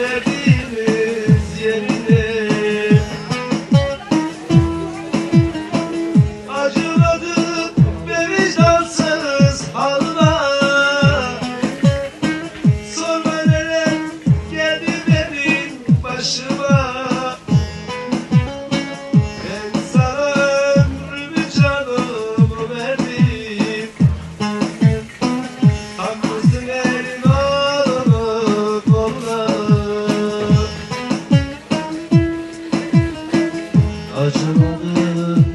verdiğimiz yerine. Acıladı ve vicdansız halına Sorma neler geldi benim başıma? acımadı